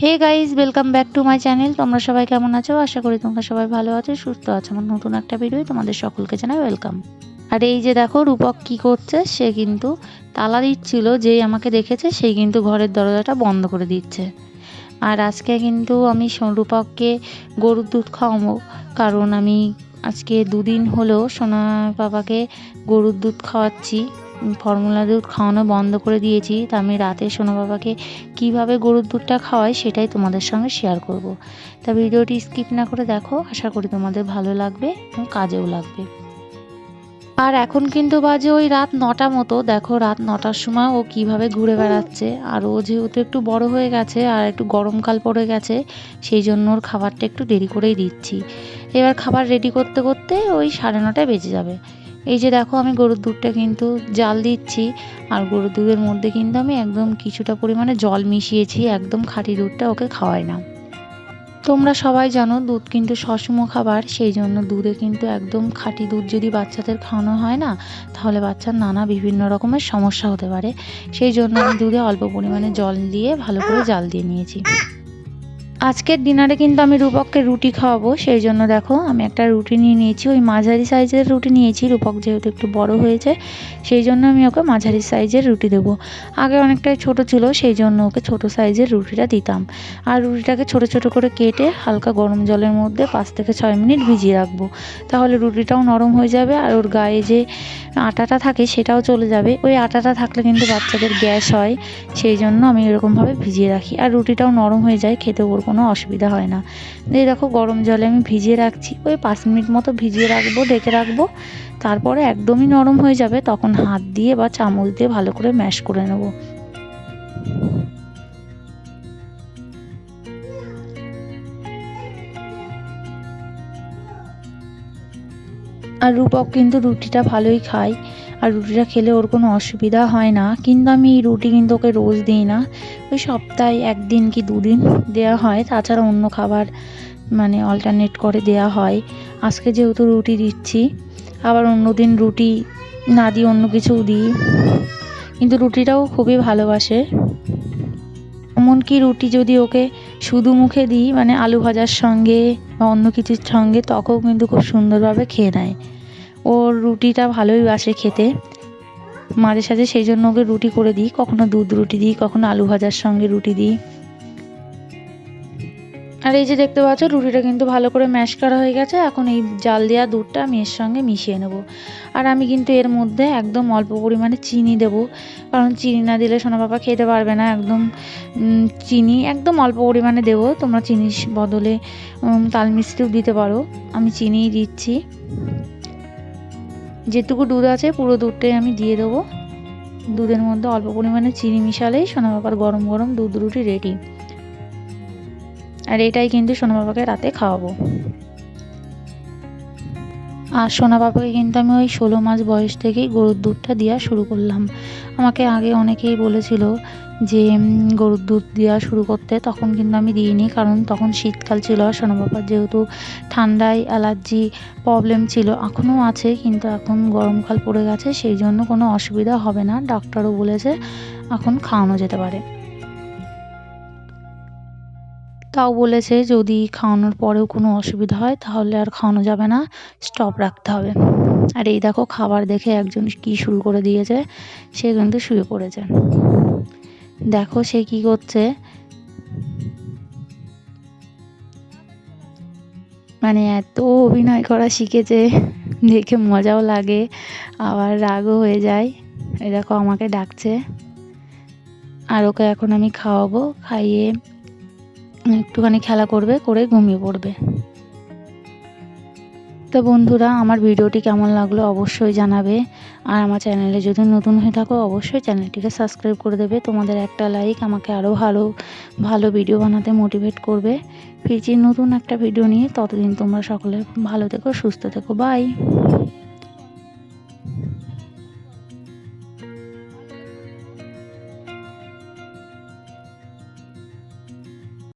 Hey guys welcome back to my channel তোমরা সবাই কেমন আছো? আশা করি তোমরা সবাই ভালো আছো, সুস্থ আছো। আমার নতুন একটা ভিডিও তোমাদের সকলকে জানাই ওয়েলকাম আর এই যে দেখো, রূপক কি করছে? সে কিন্তু তালা দিচ্ছিল, যেই আমাকে দেখেছে, সেই কিন্তু ঘরের দরজাটা বন্ধ করে দিচ্ছে। আর আজকে কিন্তু আমি রূপককে গরুর দুধ খাওয়াবো। কারণ আমি আজকে দুদিন হলো সোনা বাবাকে গরুর দুধ খাওয়াচ্ছি। ফর্মুলা দুধ খাওয়ানো বন্ধ করে দিয়েছি। তা আমি রাতে সোনা বাবাকে কীভাবে গরুর দুধটা খাওয়াই সেটাই তোমাদের সঙ্গে শেয়ার করব। তা ভিডিওটি স্কিপ না করে দেখো, আশা করি তোমাদের ভালো লাগবে এবং কাজেও লাগবে। আর এখন কিন্তু বাজে ওই রাত নটা মতো। দেখো রাত নটার সময় ও কীভাবে ঘুরে বেড়াচ্ছে। আর ও যেহেতু একটু বড় হয়ে গেছে আর একটু গরমকাল পড়ে গেছে, সেই জন্য ওর খাবারটা একটু দেরি করেই দিচ্ছি। এবার খাবার রেডি করতে করতে ওই সাড়ে নটায় বেজে যাবে। এই যে দেখো আমি গরুর দুধটা কিন্তু জাল দিচ্ছি, আর গরুর দুধের মধ্যে কিন্তু আমি একদম কিছুটা পরিমাণে জল মিশিয়েছি, একদম খাঁটি দুধটা ওকে খাওয়াই না। তোমরা সবাই জানো দুধ কিন্তু সসম খাবার, সেই জন্য দুধে কিন্তু একদম খাঁটি দুধ যদি বাচ্চাদের খাওয়ানো হয় না, তাহলে বাচ্চার নানা বিভিন্ন রকমের সমস্যা হতে পারে। সেই জন্য আমি দুধে অল্প পরিমাণে জল দিয়ে ভালো করে জাল দিয়ে নিয়েছি। আজকের ডিনারে কিন্তু আমি রূপককে রুটি খাওয়াবো, সেই জন্য দেখো আমি একটা রুটি নিয়ে নিয়েছি। ওই মাঝারি সাইজের রুটি নিয়েছি, রূপক যেহেতু একটু বড় হয়েছে, সেই জন্য আমি ওকে মাঝারি সাইজের রুটি দেবো। আগে অনেকটাই ছোট ছিল, সেই জন্য ওকে ছোট সাইজের রুটিটা দিতাম। আর রুটিটাকে ছোট ছোট করে কেটে হালকা গরম জলের মধ্যে পাঁচ থেকে ছয় মিনিট ভিজিয়ে রাখব। তাহলে রুটিটাও নরম হয়ে যাবে আর ওর গায়ে যে আটাটা থাকে সেটাও চলে যাবে। ওই আটাটা থাকলে কিন্তু বাচ্চাদের গ্যাস হয়, সেই জন্য আমি এরকমভাবে ভিজিয়ে রাখি। আর রুটিটাও নরম হয়ে যায় খেতে ওর কোনো অসুবিধা হয় না। এই দেখো গরম জলে আমি ভিজিয়ে রাখছি, ওই পাঁচ মিনিট মতো ভিজিয়ে রাখব ঢেকে রাখব। তারপরে একদমই নরম হয়ে যাবে, তখন হাত দিয়ে বা চামচ দিয়ে ভালো করে ম্যাশ করে নেব। আর রূপক কিন্তু রুটিটা ভালোই খায়। আর রুটিটা খেলে ওর কোনো অসুবিধা হয় না। কিন্তু আমি এই রুটি কিন্তু ওকে রোজ দিই না। ওই সপ্তাহে একদিন কি দুদিন দেওয়া হয়। তাছাড়া অন্য খাবার মানে অল্টারনেট করে দেওয়া হয়। আজকে যেহেতু রুটি দিচ্ছি, আবার অন্য দিন রুটি না দিয়ে অন্য কিছুও দিই। কিন্তু রুটিটাও খুবই ভালোবাসে। এমনকি রুটি যদি ওকে শুধু মুখে দিই মানে আলু ভাজার সঙ্গে বা অন্য কিছুর সঙ্গে তখন কিন্তু খুব সুন্দরভাবে খেয়ে নেয়। ওর রুটিটা ভালোই বাসে খেতে। মাঝে সাঝে সেই জন্য ওকে রুটি করে দিই, কখনো দুধ রুটি দিই, কখনো আলু ভাজার সঙ্গে রুটি দিই। আর এই যে দেখতে পাচ্ছ, রুটিটা কিন্তু ভালো করে ম্যাশ করা হয়ে গেছে। এখন এই জাল দেওয়া দুধটা আমি এর সঙ্গে মিশিয়ে নেব। আর আমি কিন্তু এর মধ্যে একদম অল্প পরিমাণে চিনি দেব। কারণ চিনি না দিলে সোনা বাবা খেতে পারবে না। একদম চিনি একদম অল্প পরিমাণে দেবো। তোমরা চিনির বদলে তাল মিষ্টিও দিতে পারো। আমি চিনিই দিচ্ছি। যেটুকু দুধ আছে, পুরো দুধটাই আমি দিয়ে দেবো। দুধের মধ্যে অল্প পরিমাণে চিনি মিশালেই সোনা গরম গরম দুধ রুটি রেডি আর এটাই কিন্তু সোনা বাবাকে রাতে খাওয়াবো। আর সোনা বাবাকে কিন্তু আমি ওই ষোলো মাস বয়স থেকেই গরুর দুধটা দেওয়া শুরু করলাম। আমাকে আগে অনেকেই বলেছিল যে গরুর দুধ দেওয়া শুরু করতে। তখন কিন্তু আমি দিইনি, কারণ তখন শীতকাল ছিল আর সোনা বাবার যেহেতু ঠান্ডায় অ্যালার্জি প্রবলেম ছিল, এখনও আছে, কিন্তু এখন গরমকাল পড়ে গেছে, সেই জন্য কোনো অসুবিধা হবে না। ডাক্তারও বলেছে, এখন খাওয়ানো যেতে পারে। তাও বলেছে যদি খাওয়ানোর পরেও কোনো অসুবিধা হয় তাহলে আর খাওয়ানো যাবে না স্টপ রাখতে হবে। আর এই দেখো খাবার দেখে একজন কি শুরু করে দিয়েছে, সে কিন্তু শুয়ে পড়েছে। দেখো সে কি করছে। মানে এত অভিনয় করা শিখেছে, দেখে মজাও লাগে, আবার রাগও হয়ে যায়। এই দেখো আমাকে ডাকছে। আর ওকে এখন আমি খাওয়াবো, খাইয়ে একটুখানি খেলা করবে, করে ঘুমিয়ে পড়বে। তো বন্ধুরা, আমার ভিডিওটি কেমন লাগল অবশ্যই জানাবে। আর আমার চ্যানেলে যদি নতুন হয়ে থাকো, অবশ্যই চ্যানেলটিকে সাবস্ক্রাইব করে দেবে। তোমাদের একটা লাইক আমাকে আরও ভালো ভালো ভিডিও বানাতে মোটিভেট করবে। ফিরছি নতুন একটা ভিডিও নিয়ে। ততদিন তোমরা সকলে ভালো থেকো, সুস্থ থেকো। বাই